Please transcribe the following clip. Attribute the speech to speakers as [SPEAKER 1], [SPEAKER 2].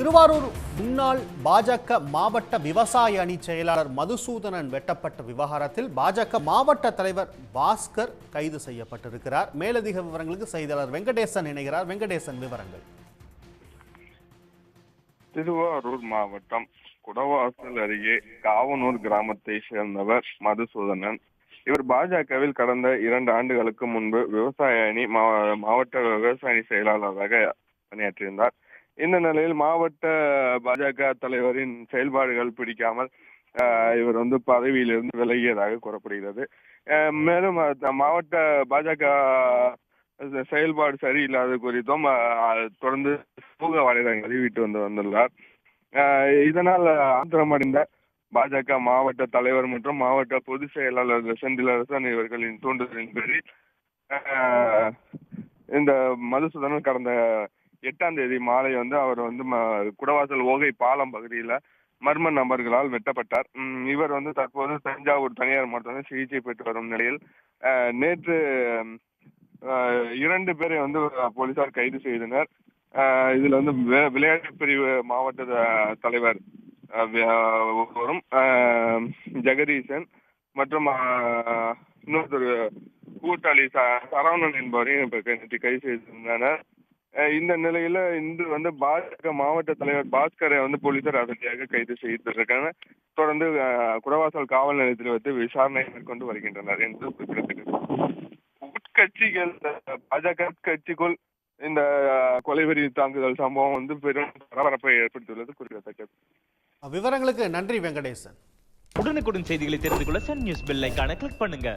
[SPEAKER 1] திருவாரூர் முன்னாள் பாஜக மாவட்ட விவசாய அணி செயலாளர் மதுசூதனன் வெட்டப்பட்ட விவகாரத்தில் பாஜக மாவட்ட தலைவர் பாஸ்கர் கைது செய்யப்பட்டிருக்கிறார். மேலதிக விவரங்களுக்கு செய்தியாளர் வெங்கடேசன் இணைகிறார். வெங்கடேசன் விவரங்கள்.
[SPEAKER 2] திருவாரூர் மாவட்டம் குடவாசல் அருகே காவனூர் கிராமத்தை சேர்ந்தவர் மதுசூதனன். இவர் பாஜகவில் கடந்த இரண்டு ஆண்டுகளுக்கு முன்பு விவசாய அணி மாவட்ட விவசாய அணி செயலாளராக பணியாற்றியிருந்தார். இந்த நிலையில் மாவட்ட பாஜக தலைவரின் செயல்பாடுகள் பிடிக்காமல் ஆஹ், இவர் வந்து பதவியிலிருந்து விலகியதாக கூறப்படுகிறது. மேலும் மாவட்ட பாஜக செயல்பாடு சரியில்லாத குறித்தும் தொடர்ந்து சமூக வலைதளங்களில் வெளியிட்டு வந்து வந்துள்ளார். ஆஹ் இதனால் ஆந்திரமடைந்த பாஜக மாவட்ட தலைவர் மற்றும் மாவட்ட பொதுச் செயலாளர் செந்திலரசன் இவர்களின் தூண்டுதலின் பேரில் இந்த மதுசூதனன் கடந்த எட்டாம் தேதி மாலை வந்து அவர் வந்து குடவாசல் ஓகை பாலம் பகுதியில மர்ம நபர்களால் வெட்டப்பட்டார். உம், இவர் வந்து தற்போது தஞ்சாவூர் தனியார் மருத்துவமனை சிகிச்சை பெற்று வரும் நிலையில் நேற்று ஆஹ், இரண்டு பேரை வந்து போலீசார் கைது செய்தனர். ஆஹ் இதுல வந்து வி- விளையாட்டு பிரிவு மாவட்ட தலைவர் வரும் ஆஹ் ஜெகதீசன் மற்றும் இன்னொருத்தர் கூட்டாளி ச- சரவணன் என்பவரையும் நேற்று கைது செய்திருந்தனர். இந்த நிலையில இன்று வந்து பாஜக மாவட்ட தலைவர் பாஸ்கரை வந்து போலீசார் அதிரடியாக கைது செய்திருக்காங்க தொடர்ந்து குடவாசல் காவல் நிலையத்தில் வைத்து விசாரணை மேற்கொண்டு வருகின்றனர் என்பது குறிப்பிடத்தக்கது. உட்கட்சிகள் பாஜக கட்சிக்குள் இந்த கொலைவெறி தாக்குதல் சம்பவம் வந்து பெரும் பரபரப்பை ஏற்படுத்தியுள்ளது குறிப்பிடத்தக்கது.
[SPEAKER 1] விவரங்களுக்கு நன்றி வெங்கடேசன்.
[SPEAKER 3] உடனுக்குடன் செய்திகளை தெரிந்து கொள்ள சன் நியூஸ் பெல் ஐகானை கிளிக் பண்ணுங்க.